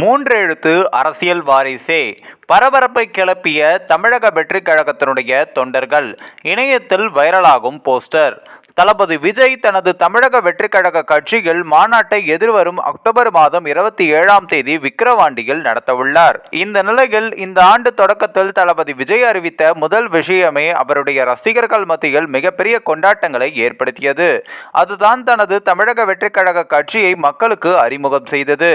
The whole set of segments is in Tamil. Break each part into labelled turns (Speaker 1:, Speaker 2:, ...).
Speaker 1: மூன்று எழுத்து அரசியல் வாரிசே. பரபரப்பை கிளப்பிய தமிழக வெற்றிக் கழகத்தினுடைய தொண்டர்கள் இணையத்தில் வைரலாகும் போஸ்டர். தளபதி விஜய் தனது தமிழக வெற்றிக்கழக கட்சியில் மாநாட்டை எதிர்வரும் அக்டோபர் மாதம் இருபத்தி ஏழாம் தேதி விக்கிரவாண்டியில் நடத்தவுள்ளார். இந்த நிலையில் இந்த ஆண்டு தொடக்கத்தில் தளபதி விஜய் அறிவித்த முதல் விஷயமே அவருடைய ரசிகர்கள் மத்தியில் மிகப்பெரிய கொண்டாட்டங்களை ஏற்படுத்தியது. அதுதான் தனது தமிழக வெற்றிக்கழக கட்சியை மக்களுக்கு அறிமுகம் செய்தது.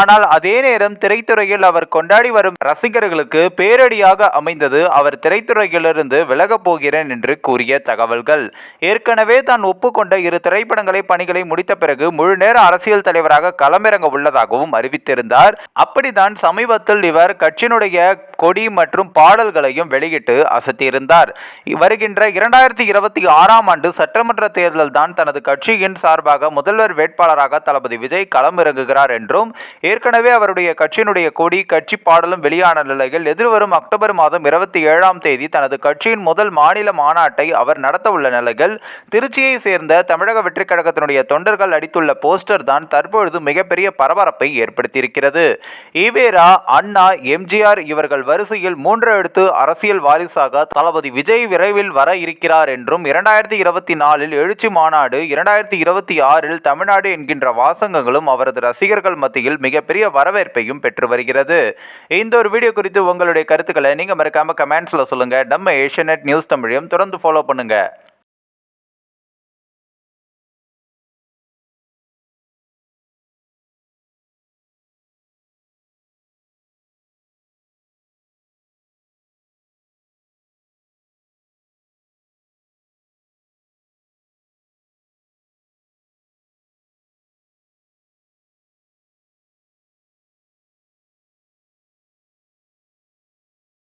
Speaker 1: ஆனால் அதே நேரம் திரைத்துறையில் அவர் கொண்டாடி வரும் ரசிகர்களுக்கு பேரடியாக அமைந்தது அவர் திரைத்துறையிலிருந்து விலகப் போகிறேன் என்று கூறிய தகவல்கள். ஏற்கனவே தான் ஒப்புக்கொண்ட இரு திரைப்படங்களை பணிகளை முடித்த பிறகு முழு நேர அரசியல் தலைவராக களமிறங்க உள்ளதாகவும் அறிவித்திருந்தார். அப்படித்தான் சமீபத்தில் இவர் கட்சியினுடைய கொடி மற்றும் பாடல்களையும் வெளியிட்டு அசத்தியிருந்தார். வருகின்ற இரண்டாயிரத்தி இருபத்தி ஆறாம் ஆண்டு சட்டமன்ற தேர்தல் தான் தனது கட்சியின் சார்பாக முதல்வர் வேட்பாளராக தளபதி விஜய் களமிறங்குகிறார் என்றும் ஏற்கனவே அவருடைய கட்சியினுடைய கொடி கட்சி பாடலும் வெளியான நிலையில் எதிர்வரும் அக்டோபர் மாதம் இருபத்தி ஏழாம் தேதி தனது கட்சியின் முதல் மாநில மாநாட்டை அவர் நடத்த உள்ள நிலையில் திருச்சியை சேர்ந்த தமிழக வெற்றிக் கழகத்தினுடைய தொண்டர்கள் அடித்துள்ள போஸ்டர் தான் தற்பொழுது மிகப்பெரிய பரபரப்பை ஏற்படுத்தியிருக்கிறது. ஈவேரா அண்ணா எம்ஜிஆர் இவர்கள் வரிசையில் மூன்று எழுத்து அரசியல் வாரிசாக தளபதி விஜய் விரைவில் வர இருக்கிறார் என்றும் இரண்டாயிரத்தி இருபத்தி நாலில் எழுச்சி மாநாடு இரண்டாயிரத்தி இருபத்தி ஆறில் தமிழ்நாடு என்கின்ற வாசகங்களும் அவரது ரசிகர்கள் மத்தியில் மிகப்பெரிய வரவேற்பையும் பெற்று வருகிறது. இந்த ஒரு வீடியோ குறித்து உங்களுடைய கருத்துக்களை நீங்கள் மறக்காம கமெண்ட்ஸில் சொல்லுங்கள் நம்ம ஏஷியநெட் நியூஸ் தமிழையும் தொடர்ந்து ஃபாலோ பண்ணுங்கள்